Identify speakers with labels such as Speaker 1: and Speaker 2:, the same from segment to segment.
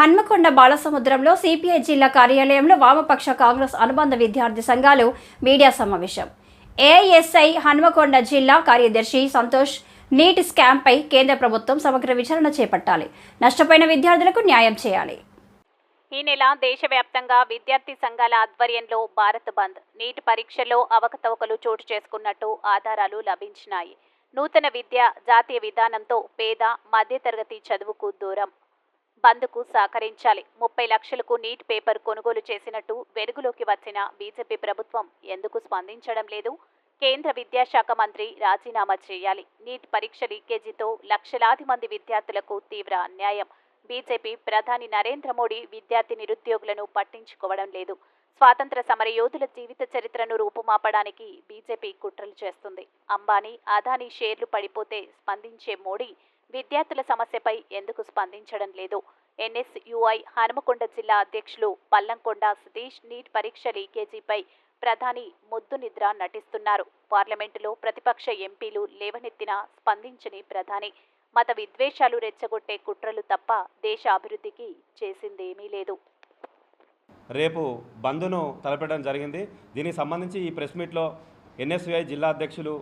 Speaker 1: Hanamkonda బాలసముద్రంలో CPI జిల్లా కార్యాలయంలో వామపక్ష కాంగ్రెస్ అనుబంధ విద్యార్థి సంఘాలు మీడియా సమావేశం. ఏఎస్ఐ హన్మకొండ జిల్లా కార్యదర్శి సంతోష్ నీటి స్కామ్పై కేంద్ర ప్రభుత్వం సమగ్ర విచారణ చేపట్టాలి. నష్టపోయిన విద్యార్థులకు న్యాయం చేయాలి.
Speaker 2: ఈ నెల దేశవ్యాప్తంగా విద్యార్థి సంఘాల ఆధ్వర్యంలో భారత్ బంద్. నీటి పరీక్షల్లో అవకతవకలు చోటు చేసుకున్నట్టు ఆధారాలు లభించినాయి. నూతన విద్య జాతీయ విధానంతో పేద మధ్యతరగతి చదువుకు దూరం. బంద్కు సహకరించాలి. ముప్పై లక్షలకు నీట్ పేపర్ కొనుగోలు చేసినట్టు వెలుగులోకి వచ్చిన బీజేపీ ప్రభుత్వం ఎందుకు స్పందించడం లేదు? కేంద్ర విద్యాశాఖ మంత్రి రాజీనామా చేయాలి. నీట్ పరీక్ష లీకేజీతో లక్షలాది మంది విద్యార్థులకు తీవ్ర అన్యాయం. బీజేపీ ప్రధాని నరేంద్ర మోడీ విద్యార్థి నిరుద్యోగులను పట్టించుకోవడం లేదు. స్వాతంత్ర సమరయోధుల జీవిత చరిత్రను రూపుమాపడానికి బీజేపీ కుట్రలు చేస్తుంది. అంబానీ అదానీ షేర్లు పడిపోతే స్పందించే మోడీ విద్యార్థుల సమస్యపై ఎందుకు స్పందించడం లేదు? ఎన్ఎస్యుఐ హనుమకొండ జిల్లా అధ్యక్షులు పల్లంకొండ సతీష్ నీట్ పరీక్ష లీకేజీపై ప్రధాని ముద్దు నిద్ర నటిస్తున్నారు. పార్లమెంటులో ప్రతిపక్ష ఎంపీలు లేవనెత్తిన స్పందించని ప్రధాని. మత విద్వేషాలు రెచ్చగొట్టే కుట్రలు తప్ప దేశ అభివృద్ధికి చేసిందేమీ లేదు.
Speaker 3: రేపు బంద్ను తలపెట్టడం జరిగింది. దీనికి సంబంధించి ఈ ప్రెస్ మీట్లో ఎన్ఎస్యుఐ జిల్లా అధ్యక్షులు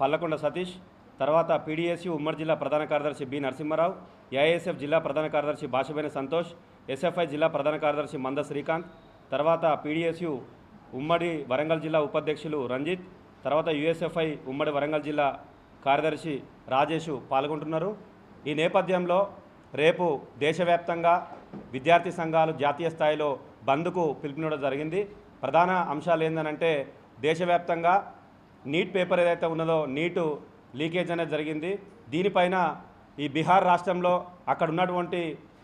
Speaker 3: పల్లకొండ సతీష్ తర్వాత పీడీఎస్యు ఉమ్మడి జిల్లా ప్రధాన కార్యదర్శి బి నరసింహారావు ఏఐఎస్ఎఫ్ జిల్లా ప్రధాన కార్యదర్శి భాషబైన సంతోష్ ఎస్ఎఫ్ఐ జిల్లా ప్రధాన కార్యదర్శి మంద శ్రీకాంత్ తర్వాత పీడీఎస్యు ఉమ్మడి వరంగల్ జిల్లా ఉపాధ్యక్షులు రంజిత్ తర్వాత యుఎస్ఎఫ్ఐ ఉమ్మడి వరంగల్ జిల్లా కార్యదర్శి రాజేషు పాల్గొంటున్నారు. ఈ నేపథ్యంలో రేపు దేశవ్యాప్తంగా విద్యార్థి సంఘాలు జాతీయ స్థాయిలో బంద్కు పిలుపునివ్వడం జరిగింది. ప్రధాన అంశాలు ఏంటంటే దేశవ్యాప్తంగా నీట్ పేపర్ ఏదైతే ఉన్నదో నీటు లీకేజ్ అనేది జరిగింది. దీనిపైన ఈ బీహార్ రాష్ట్రంలో అక్కడ ఉన్నటువంటి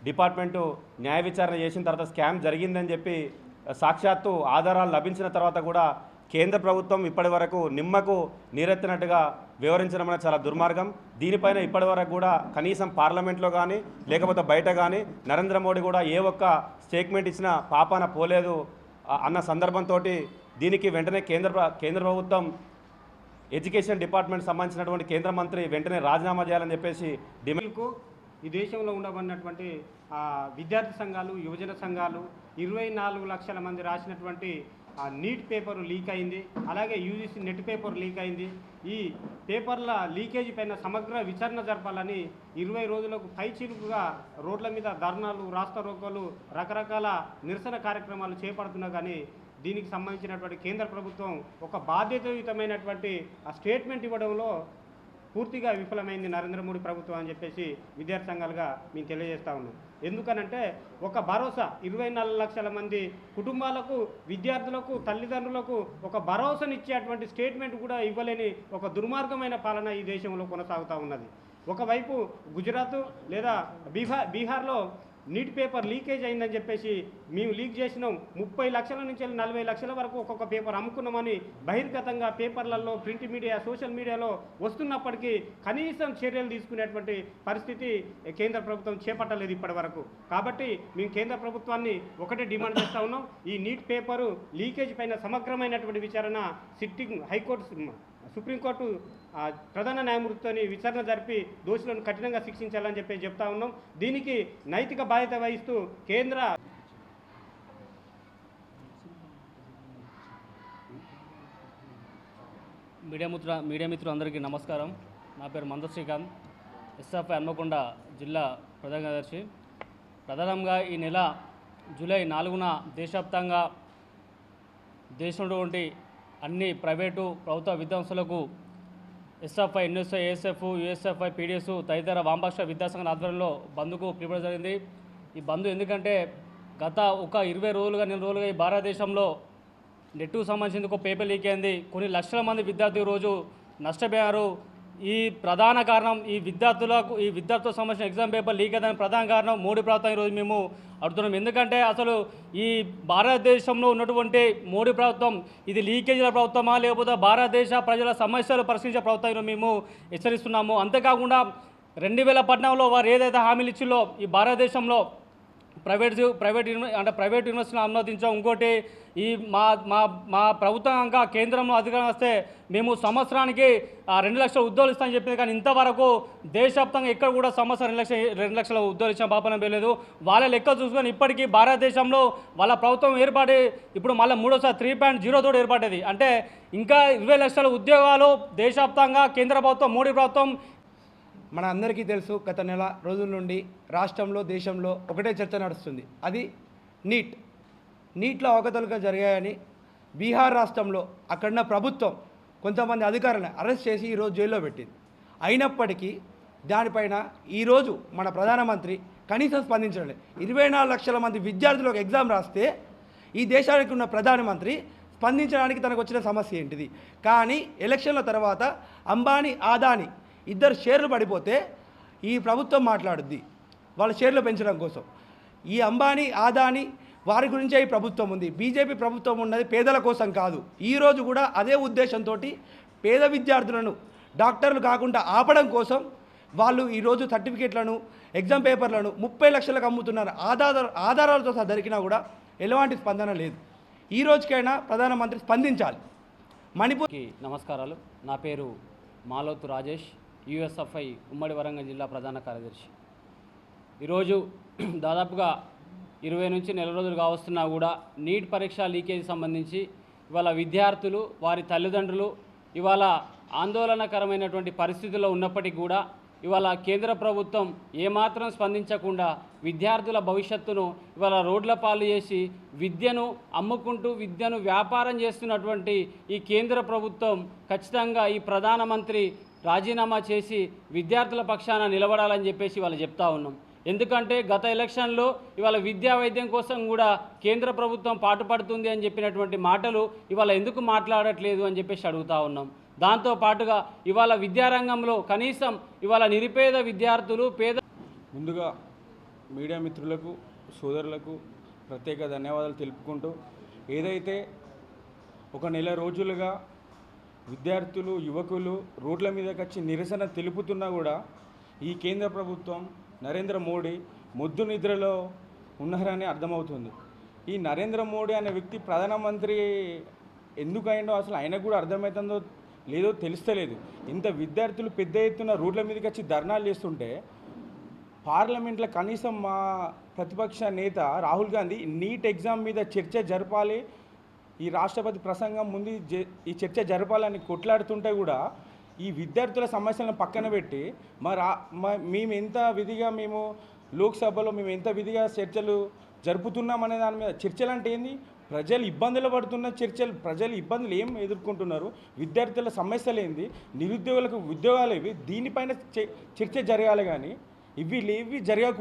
Speaker 3: డిపార్ట్మెంటు న్యాయ విచారణ చేసిన తర్వాత స్కామ్ జరిగిందని చెప్పి సాక్షాత్తు ఆధారాలు లభించిన తర్వాత కూడా కేంద్ర ప్రభుత్వం ఇప్పటి వరకు నిమ్మకు నీరెత్తినట్టుగా వివరించడం అనేది చాలా దుర్మార్గం. దీనిపైన ఇప్పటి వరకు కూడా కనీసం పార్లమెంట్లో కానీ లేకపోతే బయట కానీ నరేంద్ర మోడీ కూడా ఏ ఒక్క స్టేట్మెంట్ ఇచ్చినా పాపాన పోలేదు అన్న సందర్భంతో దీనికి వెంటనే కేంద్ర కేంద్ర ప్రభుత్వం ఎడ్యుకేషన్ డిపార్ట్మెంట్ సంబంధించినటువంటి కేంద్ర మంత్రి వెంటనే రాజీనామా చేయాలని చెప్పేసి
Speaker 4: డిమాండ్కు ఈ దేశంలో ఉండబడినటువంటి విద్యార్థి సంఘాలు యువజన సంఘాలు ఇరవై నాలుగు లక్షల మంది రాసినటువంటి నీట్ పేపర్ లీక్ అయింది. అలాగే యూజీసీ నెట్ పేపర్ లీక్ అయింది. ఈ పేపర్ల లీకేజీ పైన సమగ్ర విచారణ జరపాలని ఇరవై రోజులకు పైచిలుకుగా రోడ్ల మీద ధర్నాలు రాస్తారోకోలు రకరకాల నిరసన కార్యక్రమాలు చేపడుతున్నా కానీ దీనికి సంబంధించినటువంటి కేంద్ర ప్రభుత్వం ఒక బాధ్యతాయుతమైనటువంటి ఆ స్టేట్మెంట్ ఇవ్వడంలో పూర్తిగా విఫలమైంది నరేంద్ర మోడీ ప్రభుత్వం అని చెప్పేసి విద్యార్థి సంఘాలుగా మేము తెలియజేస్తా ఉన్నాం. ఎందుకనంటే ఒక భరోసా ఇరవై నాలుగు లక్షల మంది కుటుంబాలకు విద్యార్థులకు తల్లిదండ్రులకు ఒక భరోసానిచ్చేటువంటి స్టేట్మెంట్ కూడా ఇవ్వలేని ఒక దుర్మార్గమైన పాలన ఈ దేశంలో కొనసాగుతూ ఉన్నది. ఒకవైపు గుజరాత్ లేదా బీహార్ బీహార్లో నీట్ పేపర్ లీకేజ్ అయిందని చెప్పేసి మేము లీక్ చేసినాం. ముప్పై లక్షల నుంచి నలభై లక్షల వరకు ఒక్కొక్క పేపర్ అమ్ముకున్నామని బహిర్గతంగా పేపర్లలో ప్రింట్ మీడియా సోషల్ మీడియాలో వస్తున్నప్పటికీ కనీసం చర్యలు తీసుకునేటువంటి పరిస్థితి కేంద్ర ప్రభుత్వం చేపట్టలేదు ఇప్పటి వరకు. కాబట్టి మేము కేంద్ర ప్రభుత్వాన్ని ఒకటే డిమాండ్ చేస్తూ ఉన్నాం. ఈ నీట్ పేపరు లీకేజ్ పైన సమగ్రమైనటువంటి విచారణ సిట్టింగ్ హైకోర్టు సుప్రీంకోర్టు ఆ, ప్రధాన న్యాయమూర్తితోని విచారణ జరిపి దోషులను కఠినంగా శిక్షించాలని చెప్పి చెప్తా ఉన్నాం. దీనికి నైతిక బాధ్యత వహిస్తూ కేంద్ర
Speaker 5: మీడియా మిత్ర మీడియా మిత్రులందరికీ నమస్కారం. నా పేరు మంద శ్రీకాంత్ ఎస్ఎఫ్ హన్మకొండ జిల్లా ప్రధాన కార్యదర్శి ప్రధానంగా ఈ నెల జూలై నాలుగున దేశవ్యాప్తంగా దేశంలో ఉండి అన్ని ప్రైవేటు ప్రభుత్వ విద్వాంసులకు SFI NSI ASF USFI PDS తదితర వామపక్ష విద్యాసంఘాల ఆధ్వర్యంలో బంద్కు పిలుపుడం జరిగింది. ఈ బంద్ ఎందుకంటే గత ఒక ఇరవై రోజులుగా నెల రోజులుగా ఈ భారతదేశంలో నెట్కు సంబంధించి ఒక పేపర్ లీక్ అయింది. కొన్ని లక్షల మంది విద్యార్థులు రోజు నష్టపోయారు. ఈ ప్రధాన కారణం ఈ విద్యార్థులకు ఈ విద్యార్థులకు సంబంధించిన ఎగ్జామ్ పేపర్ లీక్ అయ్యేదానికి ప్రధాన కారణం మోడీ ప్రభుత్వం ఈరోజు మేము అడుగుతున్నాం. ఎందుకంటే అసలు ఈ భారతదేశంలో ఉన్నటువంటి మోడీ ప్రభుత్వం ఇది లీకేజీల ప్రభుత్వమా లేకపోతే భారతదేశ ప్రజల సమస్యలు పరిశీలించే ప్రభుత్వం మేము హెచ్చరిస్తున్నాము. అంతేకాకుండా రెండు వేల పద్నాలుగులో వారు ఏదైతే హామీలు ఇచ్చిందో ఈ భారతదేశంలో
Speaker 6: ప్రైవేట్ ప్రైవేట్ అంటే ప్రైవేట్ యూనివర్సిటీని అనుమతించాం ఇంకోటి ఈ మా మా మా ప్రభుత్వం ఇంకా కేంద్రంలో అధికారం వస్తే మేము సంవత్సరానికి రెండు లక్షల ఉద్యోగాలు ఇస్తామని చెప్పింది. కానీ ఇంతవరకు దేశవ్యాప్తంగా ఎక్కడ కూడా సంవత్సరం రెండు లక్షల రెండు లక్షల ఉద్యోగాలు ఇచ్చిన పాపన లేదు. వాళ్ళ లెక్క చూసుకొని ఇప్పటికీ భారతదేశంలో వాళ్ళ ప్రభుత్వం ఏర్పాటు ఇప్పుడు మళ్ళీ మూడోసారి త్రీ పాయింట్ జీరో తోడు ఏర్పడ్డది. అంటే ఇంకా ఇరవై లక్షల ఉద్యోగాలు దేశవ్యాప్తంగా కేంద్ర ప్రభుత్వం మోడీ ప్రభుత్వం
Speaker 7: మన అందరికీ తెలుసు గత నెల రోజుల నుండి రాష్ట్రంలో దేశంలో ఒకటే చర్చ నడుస్తుంది. అది నీట్. నీట్లో అవకతవకలు జరిగాయని బీహార్ రాష్ట్రంలో అక్కడున్న ప్రభుత్వం కొంతమంది అధికారులను అరెస్ట్ చేసి ఈరోజు జైల్లో పెట్టింది. అయినప్పటికీ దానిపైన ఈరోజు మన ప్రధానమంత్రి కనీసం స్పందించడం లేదు. ఇరవై నాలుగు లక్షల మంది విద్యార్థులు ఒక ఎగ్జామ్ రాస్తే ఈ దేశానికి ఉన్న ప్రధానమంత్రి స్పందించడానికి తనకు వచ్చిన సమస్య ఏంటిది? కానీ ఎలక్షన్ల తర్వాత అంబానీ ఆదాని ఇద్దరు షేర్లు పడిపోతే ఈ ప్రభుత్వం మాట్లాడుద్ది. వాళ్ళ షేర్లు పెంచడం కోసం. ఈ అంబానీ ఆదాని వారి గురించే ఈ ప్రభుత్వం ఉంది. బీజేపీ ప్రభుత్వం ఉన్నది పేదల కోసం కాదు. ఈరోజు కూడా అదే ఉద్దేశంతో పేద విద్యార్థులను డాక్టర్లు కాకుండా ఆపడం కోసం వాళ్ళు ఈరోజు సర్టిఫికేట్లను ఎగ్జామ్ పేపర్లను ముప్పై లక్షలకు అమ్ముతున్నారు. ఆధార ఆధారాలతో సహా దొరికినా కూడా ఎలాంటి స్పందన లేదు. ఈ రోజుకైనా ప్రధానమంత్రి స్పందించాలి.
Speaker 6: మణిపూర్కి నమస్కారాలు. నా పేరు మాలోతు రాజేష్. యుఎస్ఎఫ్ఐ ఉమ్మడి వరంగల్ జిల్లా ప్రధాన కార్యదర్శి. ఈరోజు దాదాపుగా ఇరవై నుంచి నెల రోజులు కావస్తున్నా కూడా నీట్ పరీక్ష లీకేజ్ సంబంధించి ఇవాళ విద్యార్థులు వారి తల్లిదండ్రులు ఇవాళ ఆందోళనకరమైనటువంటి పరిస్థితుల్లో ఉన్నప్పటికీ కూడా ఇవాళ కేంద్ర ప్రభుత్వం ఏమాత్రం స్పందించకుండా విద్యార్థుల భవిష్యత్తును ఇవాళ రోడ్ల పాలు చేసి విద్యను అమ్ముకుంటూ విద్యను వ్యాపారం చేస్తున్నటువంటి ఈ కేంద్ర ప్రభుత్వం ఖచ్చితంగా ఈ ప్రధానమంత్రి రాజీనామా చేసి విద్యార్థుల పక్షాన నిలబడాలని చెప్పేసి వాళ్ళు చెప్తా ఉన్నాం. ఎందుకంటే గత ఎలక్షన్లో ఇవాళ విద్యా వైద్యం కోసం కూడా కేంద్ర ప్రభుత్వం పాటుపడుతుంది అని చెప్పినటువంటి మాటలు ఇవాళ ఎందుకు మాట్లాడట్లేదు అని చెప్పేసి అడుగుతా ఉన్నాం. దాంతో పాటుగా ఇవాళ విద్యారంగంలో కనీసం ఇవాళ నిరుపేద విద్యార్థులు పేద
Speaker 8: ముందుగా మీడియా మిత్రులకు సోదరులకు ప్రత్యేక ధన్యవాదాలు తెలుపుకుంటూ ఏదైతే ఒక నెల రోజులుగా విద్యార్థులు యువకులు రోడ్ల మీదకి వచ్చి నిరసన తెలుపుతున్నా కూడా ఈ కేంద్ర ప్రభుత్వం నరేంద్ర మోడీ మొద్దు నిద్రలో ఉన్నారని అర్థమవుతుంది. ఈ నరేంద్ర మోడీ అనే వ్యక్తి ప్రధానమంత్రి ఎందుకు అసలు ఆయనకు కూడా అర్థమవుతుందో లేదో తెలుస్తలేదు. ఇంత విద్యార్థులు పెద్ద ఎత్తున రోడ్ల మీదకి వచ్చి ధర్నాలు చేస్తుంటే పార్లమెంట్లో కనీసం మా ప్రతిపక్ష నేత రాహుల్ గాంధీ నీట్ ఎగ్జామ్ మీద చర్చ జరపాలి ఈ రాష్ట్రపతి ప్రసంగం ముందు ఈ చర్చ జరపాలని కొట్లాడుతుంటే కూడా ఈ విద్యార్థుల సమస్యలను పక్కన పెట్టి మా రా మా మేము ఎంత విధిగా మేము లోక్సభలో మేము ఎంత విధిగా చర్చలు జరుపుతున్నాం అనే దాని మీద చర్చలు అంటే ఏంది? ప్రజలు ఇబ్బందులు పడుతున్న చర్చలు ప్రజలు ఇబ్బందులు ఏం ఎదుర్కొంటున్నారు? విద్యార్థుల సమస్యలు ఏంది? నిరుద్యోగులకు ఉద్యోగాలు ఇవి దీనిపైన చర్చ జరగాలి కానీ ఇవి లేవి జరగ